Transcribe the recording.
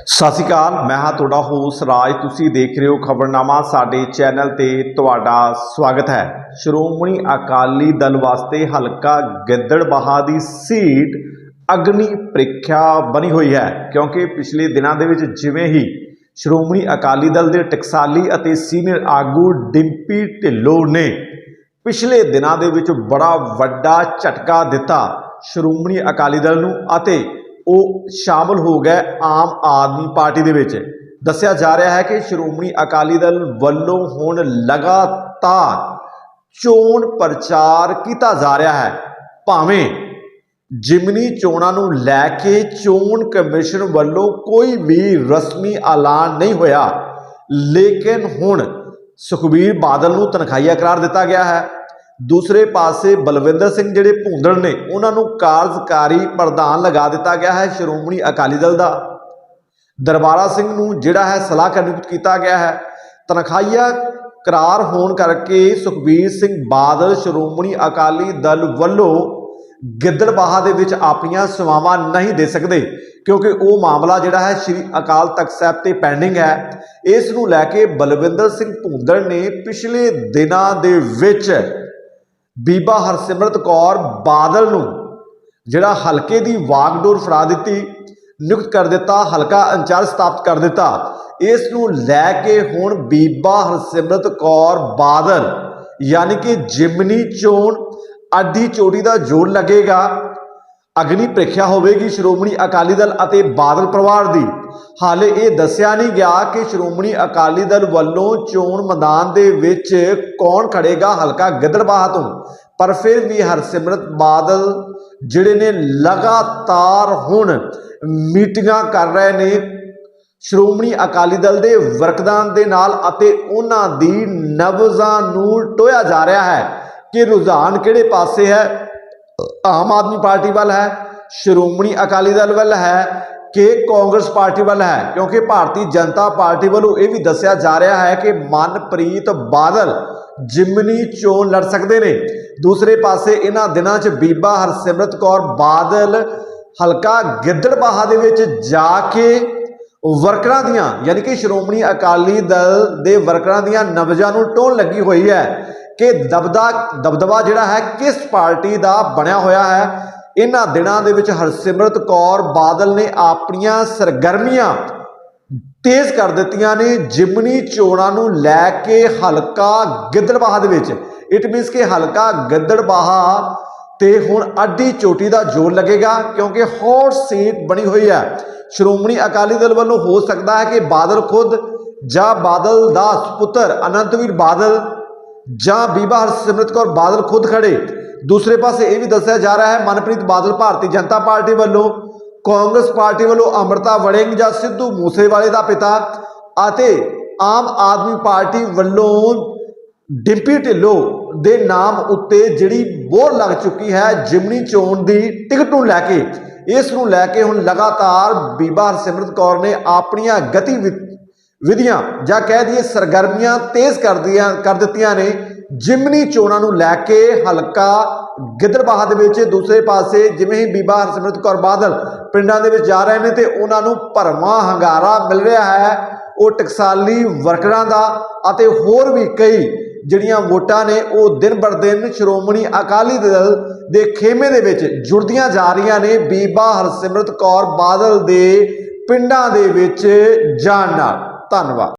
ਸਤਿ ਸ਼੍ਰੀ ਅਕਾਲ, ਮੈਂ ਹਾਂ ਤੁਹਾਡਾ ਹੋਸ ਰਾਜ। ਤੁਸੀਂ ਦੇਖ ਰਹੇ ਹੋ ਖਬਰਨਾਮਾ, ਸਾਡੇ ਚੈਨਲ ਤੇ ਤੁਹਾਡਾ ਸਵਾਗਤ ਹੈ। ਸ਼੍ਰੋਮਣੀ ਅਕਾਲੀ ਦਲ ਵਾਸਤੇ ਹਲਕਾ ਗਿੱਦੜਬਾਹਾ ਦੀ ਸੀਟ ਅਗਨੀ ਪ੍ਰੀਖਿਆ ਬਣੀ ਹੋਈ ਹੈ, ਕਿਉਂਕਿ ਪਿਛਲੇ ਦਿਨਾਂ ਦੇ ਵਿੱਚ ਜਿਵੇਂ ਹੀ ਸ਼੍ਰੋਮਣੀ ਅਕਾਲੀ ਦਲ ਦੇ ਟਕਸਾਲੀ ਅਤੇ ਸੀਨੀਅਰ ਆਗੂ ਡਿੰਪੀ ਢਿੱਲੋਂ ਨੇ ਪਿਛਲੇ ਦਿਨਾਂ ਦੇ ਵਿੱਚ ਬੜਾ ਵੱਡਾ ਝਟਕਾ ਦਿੱਤਾ ਸ਼੍ਰੋਮਣੀ ਅਕਾਲੀ ਦਲ ਨੂੰ ਅਤੇ ਉਹ ਸ਼ਾਮਲ ਹੋ ਗਏ ਆਮ ਆਦਮੀ ਪਾਰਟੀ ਦੇ ਵਿੱਚ। ਦੱਸਿਆ ਜਾ ਰਿਹਾ ਹੈ ਕਿ ਸ਼੍ਰੋਮਣੀ ਅਕਾਲੀ ਦਲ ਵੱਲੋਂ ਹੁਣ ਲਗਾਤਾਰ ਚੋਣ ਪ੍ਰਚਾਰ ਕੀਤਾ ਜਾ ਰਿਹਾ ਹੈ। ਭਾਵੇਂ ਜਿਮਨੀ ਚੋਣਾਂ ਨੂੰ ਲੈ ਕੇ ਚੋਣ ਕਮਿਸ਼ਨ ਵੱਲੋਂ ਕੋਈ ਵੀ ਰਸਮੀ ਐਲਾਨ ਨਹੀਂ ਹੋਇਆ, ਲੇਕਿਨ ਹੁਣ ਸੁਖਬੀਰ ਬਾਦਲ ਨੂੰ ਤਨਖਾਹੀਆ ਕਰਾਰ ਦਿੱਤਾ ਗਿਆ ਹੈ। ਦੂਸਰੇ ਪਾਸੇ ਬਲਵਿੰਦਰ ਸਿੰਘ ਜਿਹੜੇ ਭੂੰਦੜ ਨੇ, ਉਹਨਾਂ ਨੂੰ ਕਾਰਜਕਾਰੀ ਪ੍ਰਧਾਨ ਲਗਾ ਦਿੱਤਾ ਗਿਆ ਹੈ ਸ਼੍ਰੋਮਣੀ ਅਕਾਲੀ ਦਲ ਦਾ। ਦਰਬਾਰਾ ਸਿੰਘ ਨੂੰ ਜਿਹੜਾ ਹੈ ਸਲਾਹਕਾਰ ਨਿਯੁਕਤ ਕੀਤਾ ਗਿਆ ਹੈ। ਤਨਖਾਹੀਆ ਕਰਾਰ ਹੋਣ ਕਰਕੇ ਸੁਖਬੀਰ ਸਿੰਘ ਬਾਦਲ ਸ਼੍ਰੋਮਣੀ ਅਕਾਲੀ ਦਲ ਵੱਲੋਂ ਗਿੱਦੜਬਾਹਾ ਦੇ ਵਿੱਚ ਆਪਣੀਆਂ ਸੇਵਾਵਾਂ ਨਹੀਂ ਦੇ ਸਕਦੇ, ਕਿਉਂਕਿ ਉਹ ਮਾਮਲਾ ਜਿਹੜਾ ਹੈ ਸ੍ਰੀ ਅਕਾਲ ਤਖਤ ਸਾਹਿਬ ਤੇ ਪੈਂਡਿੰਗ ਹੈ। ਇਸ ਨੂੰ ਲੈ ਕੇ ਬਲਵਿੰਦਰ ਸਿੰਘ ਭੁੰਦੜ ਨੇ ਪਿਛਲੇ ਦਿਨਾਂ ਦੇ ਵਿੱਚ ਬੀਬਾ ਹਰਸਿਮਰਤ ਕੌਰ ਬਾਦਲ ਨੂੰ ਜਿਹੜਾ ਹਲਕੇ ਦੀ ਵਾਗਡੋਰ ਫੜਾ ਦਿੱਤੀ, ਨਿਯੁਕਤ ਕਰ ਦਿੱਤਾ, ਹਲਕਾ ਅੰਚਾਰ ਸਥਾਪਿਤ ਕਰ ਦਿੱਤਾ, ਇਸ ਨੂੰ ਲੈ ਕੇ ਹੁਣ ਬੀਬਾ ਹਰਸਿਮਰਤ ਕੌਰ ਬਾਦਲ, ਯਾਨੀ ਕਿ ਜਿਮਨੀ ਚੋਣ ਅੱਡੀ ਚੋਟੀ ਦਾ ਜੋਰ ਲੱਗੇਗਾ। ਅਗਨੀ ਪ੍ਰੀਖਿਆ ਹੋਵੇਗੀ ਸ਼੍ਰੋਮਣੀ ਅਕਾਲੀ ਦਲ ਅਤੇ ਬਾਦਲ ਪਰਿਵਾਰ ਦੀ। ਹਾਲੇ ਇਹ ਦੱਸਿਆ ਨਹੀਂ ਗਿਆ ਕਿ ਸ਼੍ਰੋਮਣੀ ਅਕਾਲੀ ਦਲ ਵੱਲੋਂ ਚੋਣ ਮੈਦਾਨ ਦੇ ਵਿੱਚ ਕੌਣ ਖੜੇਗਾ, ਹਲਕਾ ਗਿੱਦੜਬਾਹਾ ਤੋਂ। ਪਰ ਫਿਰ ਵੀ ਹਰਸਿਮਰਤ ਬਾਦਲ, ਜਿਹੜੇ ਨੇ ਲਗਾਤਾਰ ਹੁਣ ਮੀਟਿੰਗਾਂ ਕਰ ਰਹੇ ਨੇ, ਸ਼੍ਰੋਮਣੀ ਅਕਾਲੀ ਦਲ ਦੇ ਵਰਕਦਾਨ ਦੇ ਨਾਲ ਅਤੇ ਉਹਨਾਂ ਦੀ ਨਬਜ਼ਾਂ ਨੂੰ ਟੋਇਆ ਜਾ ਰਿਹਾ ਹੈ ਕਿ ਰੁਝਾਨ ਕਿਹੜੇ ਪਾਸੇ ਹੈ ਆਮ ਆਦਮੀ ਪਾਰਟੀ ਵੱਲ ਹੈ, ਸ਼੍ਰੋਮਣੀ ਅਕਾਲੀ ਦਲ ਵੱਲ ਹੈ ਕਿ ਕਾਂਗਰਸ ਪਾਰਟੀ ਵੱਲ ਹੈ? ਕਿਉਂਕਿ ਭਾਰਤੀ ਜਨਤਾ ਪਾਰਟੀ ਵੱਲੋਂ ਇਹ ਵੀ ਦੱਸਿਆ ਜਾ ਰਿਹਾ ਹੈ ਕਿ ਮਨਪ੍ਰੀਤ ਬਾਦਲ ਜਿਮਨੀ ਚੋਣ ਲੜ ਸਕਦੇ ਨੇ। ਦੂਸਰੇ ਪਾਸੇ ਇਹਨਾਂ ਦਿਨਾਂ 'ਚ ਬੀਬਾ ਹਰਸਿਮਰਤ ਕੌਰ ਬਾਦਲ ਹਲਕਾ ਗਿੱਦੜਬਾਹਾ ਦੇ ਵਿੱਚ ਜਾ ਕੇ ਵਰਕਰਾਂ ਦੀਆਂ, ਯਾਨੀ ਕਿ ਸ਼੍ਰੋਮਣੀ ਅਕਾਲੀ ਦਲ ਦੇ ਵਰਕਰਾਂ ਦੀਆਂ ਨਬਜ਼ਾਂ ਨੂੰ ਟੋਣ ਲੱਗੀ ਹੋਈ ਹੈ। ਕਿ ਦਬਦਾ, ਦਬਦਬਾ ਜਿਹੜਾ ਹੈ ਕਿਸ ਪਾਰਟੀ ਦਾ ਬਣਿਆ ਹੋਇਆ ਹੈ? ਇਹਨਾਂ ਦਿਨਾਂ ਦੇ ਵਿੱਚ ਹਰਸਿਮਰਤ ਕੌਰ ਬਾਦਲ ਨੇ ਆਪਣੀਆਂ ਸਰਗਰਮੀਆਂ ਤੇਜ਼ ਕਰ ਦਿੱਤੀਆਂ ਨੇ। ਜਿਮਨੀ ਚੋਣਾਂ ਨੂੰ ਲੈ ਕੇ ਹਲਕਾ ਗਿੱਦੜਬਾਹਾ ਦੇ ਵਿੱਚ। ਇਟ ਮੀਨਸ ਕਿ ਹਲਕਾ ਗਿੱਦੜਬਾਹਾ ਤੇ ਹੁਣ ਅੱਡੀ ਚੋਟੀ ਦਾ ਜੋਰ ਲੱਗੇਗਾ ਕਿਉਂਕਿ ਹੌਟ ਸੀਟ ਬਣੀ ਹੋਈ ਹੈ। ਸ਼੍ਰੋਮਣੀ ਅਕਾਲੀ ਦਲ ਵੱਲੋਂ ਹੋ ਸਕਦਾ ਹੈ ਕਿ ਬਾਦਲ ਖੁਦ ਜਾਂ ਬਾਦਲ ਦਾ ਪੁੱਤਰ ਅਨੰਤਵੀਰ ਬਾਦਲ ਜਾਂ ਬੀਬਾ ਹਰਸਿਮਰਤ ਕੌਰ ਬਾਦਲ ਖੁਦ ਖੜੇ। ਦੂਸਰੇ ਪਾਸੇ ਇਹ ਵੀ ਦੱਸਿਆ ਜਾ ਰਿਹਾ ਹੈ, ਮਨਪ੍ਰੀਤ ਬਾਦਲ ਭਾਰਤੀ ਜਨਤਾ ਪਾਰਟੀ ਵੱਲੋਂ, ਕਾਂਗਰਸ ਪਾਰਟੀ ਵੱਲੋਂ ਅਮਰਤਾ ਵੜਿੰਗ ਜਾਂ ਸਿੱਧੂ ਮੂਸੇਵਾਲੇ ਦਾ ਪਿਤਾ ਅਤੇ ਆਮ ਆਦਮੀ ਪਾਰਟੀ ਵੱਲੋਂ ਡਿੰਪੀ ਢਿੱਲੋਂ ਦੇ ਨਾਮ ਉੱਤੇ ਜਿਹੜੀ ਮੋਹਰ ਲੱਗ ਚੁੱਕੀ ਹੈ, ਜਿਮਨੀ ਚੋਣ ਦੀ ਟਿਕਟ ਨੂੰ ਲੈ ਕੇ। ਇਸ ਨੂੰ ਲੈ ਕੇ ਹੁਣ ਲਗਾਤਾਰ ਬੀਬਾ ਹਰਸਿਮਰਤ ਕੌਰ ਨੇ ਆਪਣੀਆਂ ਗਤੀ ਵਿਧੀਆਂ ਜਾਂ ਕਹਿ ਦਈਏ ਸਰਗਰਮੀਆਂ ਤੇਜ਼ ਕਰ ਦੀਆਂ, ਕਰ ਦਿੱਤੀਆਂ ਨੇ, ਜਿਮਨੀ ਚੋਣਾਂ ਨੂੰ ਲੈ ਕੇ ਹਲਕਾ ਗਿੱਦੜਬਾਹਾ ਦੇ ਵਿੱਚ ਦੂਸਰੇ ਪਾਸੇ ਜਿਵੇਂ ਹੀ ਬੀਬਾ ਹਰਸਿਮਰਤ ਕੌਰ ਬਾਦਲ ਪਿੰਡਾਂ ਦੇ ਵਿੱਚ ਜਾ ਰਹੇ ਨੇ ਤੇ ਉਹਨਾਂ ਨੂੰ ਭਰਵਾਂ ਹੰਗਾਰਾ ਮਿਲ ਰਿਹਾ ਹੈ, ਉਹ ਟਕਸਾਲੀ ਵਰਕਰਾਂ ਦਾ ਅਤੇ ਹੋਰ ਵੀ ਕਈ ਜਿਹੜੀਆਂ ਵੋਟਾਂ ਨੇ, ਉਹ ਦਿਨ ਬਰ ਦਿਨ ਸ਼੍ਰੋਮਣੀ ਅਕਾਲੀ ਦਲ ਦੇ ਖੇਮੇ ਦੇ ਵਿੱਚ ਜੁੜਦੀਆਂ ਜਾ ਰਹੀਆਂ ਨੇ, ਬੀਬਾ ਹਰਸਿਮਰਤ ਕੌਰ ਬਾਦਲ ਦੇ ਪਿੰਡਾਂ ਦੇ ਵਿੱਚ ਜਾਣ ਨਾਲ। ਧੰਨਵਾਦ